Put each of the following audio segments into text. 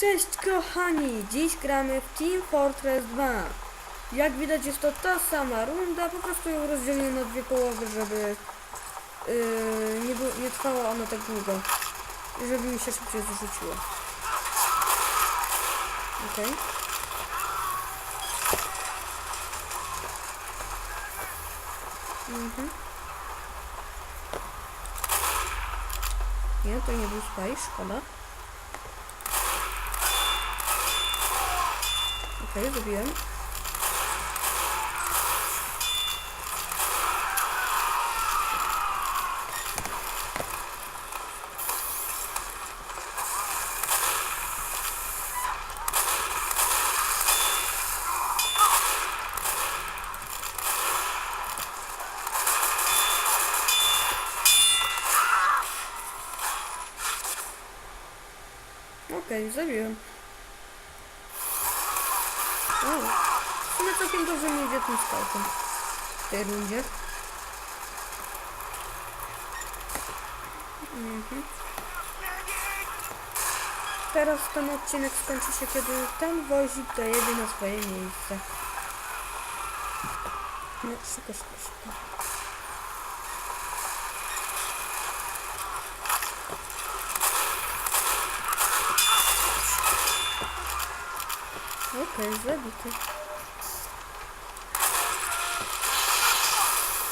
Cześć kochani! Dziś gramy w Team Fortress 2. Jak widać jest to ta sama runda, po prostu ją rozdzielimy na dwie połowy, żeby yy, nie, nie trwała ona tak długo. I żeby mi się szybciej zrzuciło. Okej. Mhm. Nie, to nie był spaj, szkoda. Okej, zrobiłem. Okej, zabiłem. O, w całkiem dobrze mi idzie tym skałką w tej rundzie. Mhm. Teraz ten odcinek skończy się, kiedy ten wozik dojedzie na swoje miejsce. No, szybko, szybko, szybko. якась забити.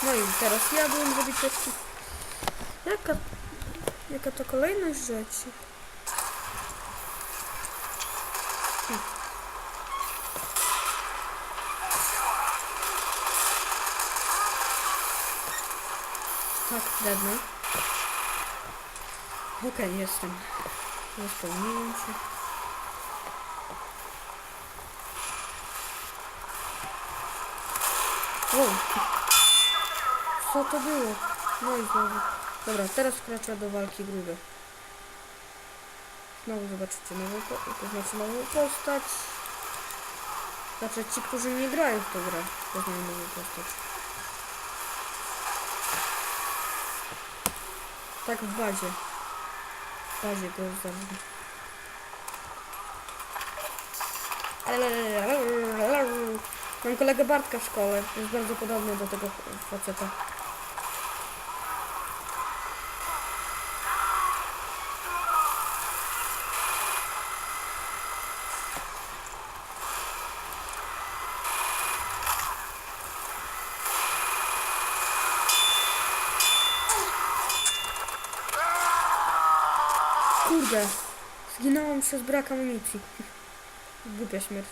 Ну і зараз я буду робити Яка яка то колейна жачі. Так, до дна. Ну, конечно. Восполняемся. Co to było? No i znowu. Dobra, teraz wkracza do walki gruby. Znowu zobaczycie nową, to znaczy nową postać. Znaczy ci, którzy nie grają w tę grę, poznają nową postać. Tak w bazie. W bazie to jest ważne. Mam kolegę Bartka w szkole. Jest bardzo podobny do tego faceta. Kurde. Zginąłem przez brak amunicji. Głupia śmierć.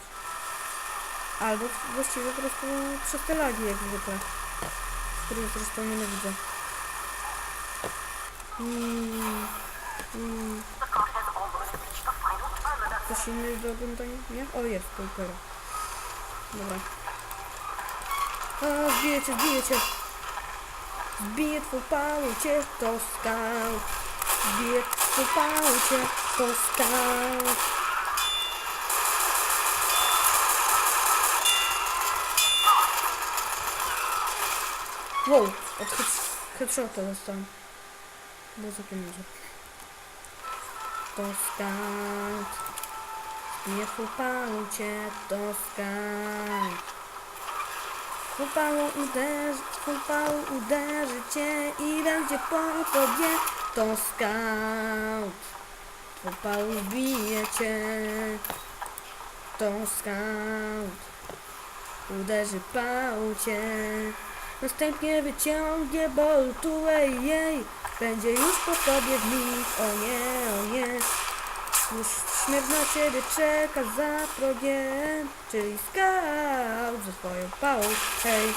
Albo właściwie po prostu przez te lagi jak zwykle. Których zresztą nienawidzę. Mm, mm. Coś inny do oglądania? Nie? O, jest, dopiero. Dobra. A, zbiję cię, zbiję cię. Zbiję pałę cię, to skał. Zbiję pałę cię, to skał. Wow, od head- headshota dostałem. Bardzo pieniądze. To scout. Nie chłopało cię, scout. Chłopało uderzy, chłopało uderzy cię i będzie po tobie, to scout. Chłopało bije cię, to scout. Uderzy pał cię. Następnie wyciągnie boltułę jej. Będzie już po tobie w O nie, o nie. Już śmierć na ciebie czeka za progiem. Czyli scout ze swoją pałą Hej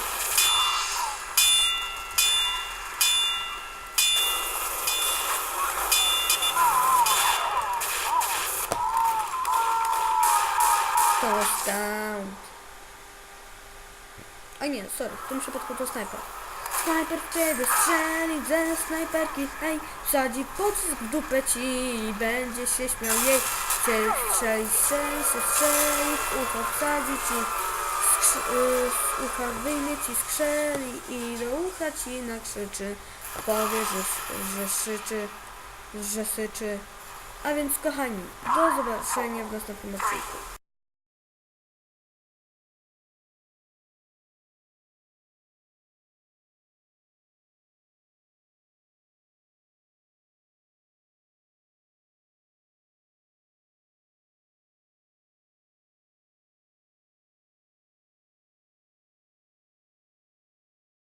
To scout a nie, sorry, w tym przypadku to snajper. Snajper w ciebie strzeli ze snajperki, hej, wsadzi pocisk w dupę ci i będzie się śmiał jej. Strzeli, strzeli, strzeli, strzeli, w ucho wsadzi ci, y, z ucha wyjmie ci skrzeli i do ucha ci nakrzyczy. Powie, że, że szyczy, że syczy. A więc kochani, do zobaczenia w następnym odcinku.